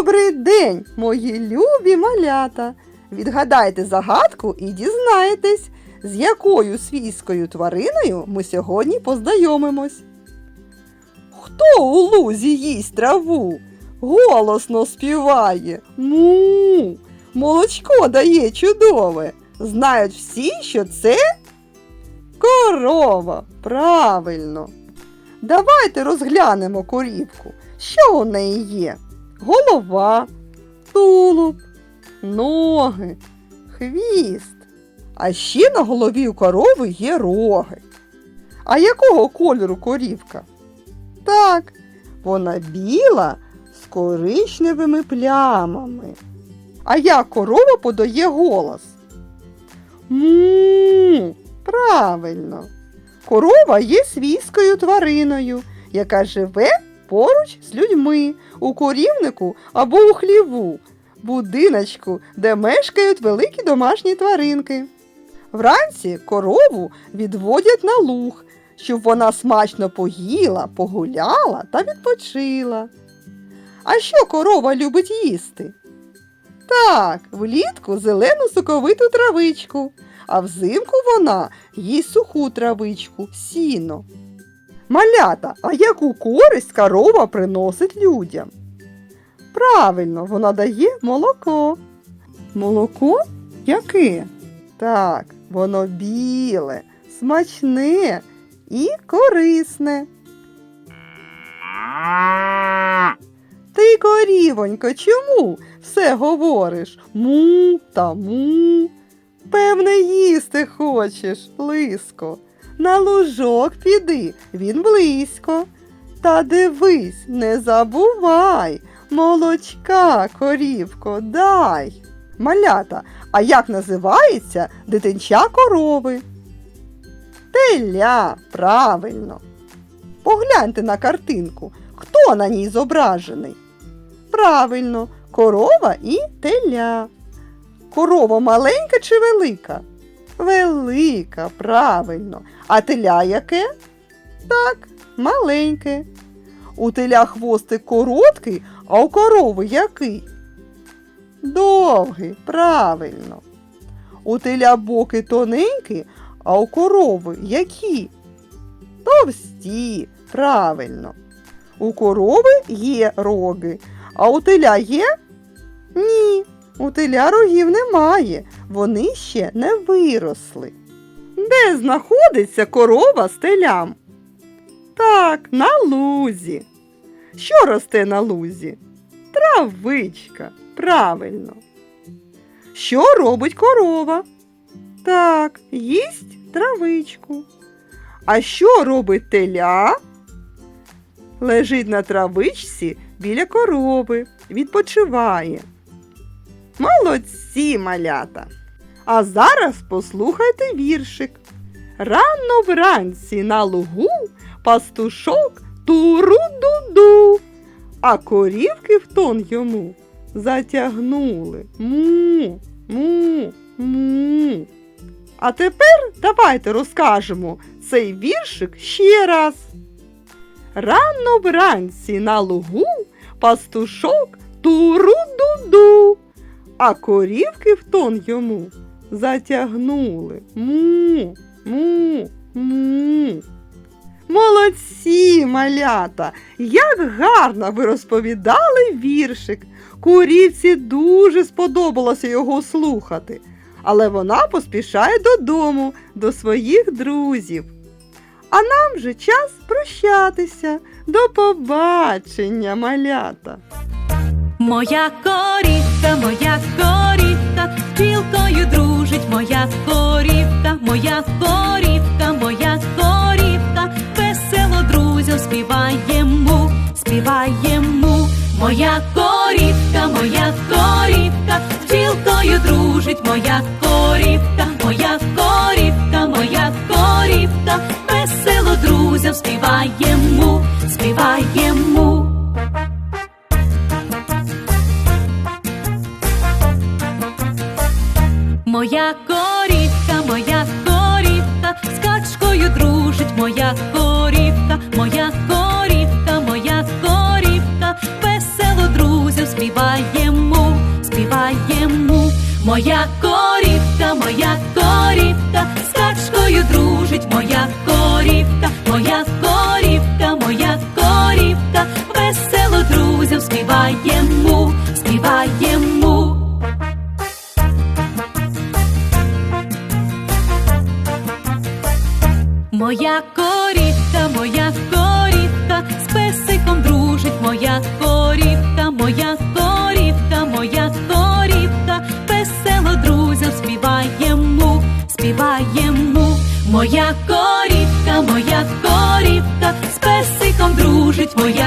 Добрий день, мої любі малята! Відгадайте загадку і дізнаєтесь, з якою свійською твариною ми сьогодні познайомимось. Хто у лузі їсть траву? Голосно співає. Му. Молочко дає чудове. Знають всі, що це корова. Правильно. Давайте розглянемо корівку. Що у неї є? Голова, тулуб, ноги, хвіст. А ще на голові у корови є роги. А якого кольору корівка? Так, вона біла з коричневими плямами. А як корова подає голос? Му, правильно. Корова є свійською твариною, яка живе поруч з людьми у корівнику або у хліву, будиночку, де мешкають великі домашні тваринки. Вранці корову відводять на луг, щоб вона смачно поїла, погуляла та відпочила. А що корова любить їсти? Так, влітку зелену соковиту травичку, а взимку вона їсть суху травичку, сіно. Малята, а яку користь корова приносить людям? Правильно, вона дає молоко. Молоко яке? Так, воно біле, смачне і корисне. Ти, корівонько, чому все говориш му та му? Певне, їсти хочеш, лиско. На лужок піди, він близько. Та дивись, не забувай, молочка, корівко, дай. Малята, а як називається дитинча корови? Теля, правильно. Погляньте на картинку, хто на ній зображений? Правильно, корова і теля. Корова маленька чи велика? Велика, правильно. А теля яке? Так, маленьке. У теля хвостик короткий, а у корови який? Довгий, правильно. У теля боки тоненькі, а у корови які? Товсті, правильно. У корови є роги, а у теля є? Ні, у теля рогів немає, вони ще не виросли. Де знаходиться корова з телям? Так, на лузі. Що росте на лузі? Травичка, правильно. Що робить корова? Так, їсть травичку. А що робить теля? Лежить на травичці біля корови, відпочиває. Молодці, малята! А зараз послухайте віршик. Рано вранці на лугу пастушок туру-ду-ду, а корівки в тон йому затягнули му, му, му. А тепер давайте розкажемо цей віршик ще раз. Рано вранці на лугу пастушок туру-ду-ду, а корівки в тон йому затягнули му, му, му. Молодці, малята! Як гарно ви розповідали віршик. Курівці дуже сподобалося його слухати, але вона поспішає додому, до своїх друзів. А нам же час прощатися. До побачення, малята! Моя корівка, моя корівка, з білкою дружить моя корівка, моя корівка, моя корівка, весело друзям співаємо, співаємо. Моя корівка, моя корівка, з білкою дружить моя корівка, моя корівка, моя корівка, весело друзям співаємо. моя коріта, моя коріта, з песиком дружить моя корівка, моя корівка, моя корівка, весело друзям співаємо, співаємо, моя корівка, моя корівка, з песиком дружить моя.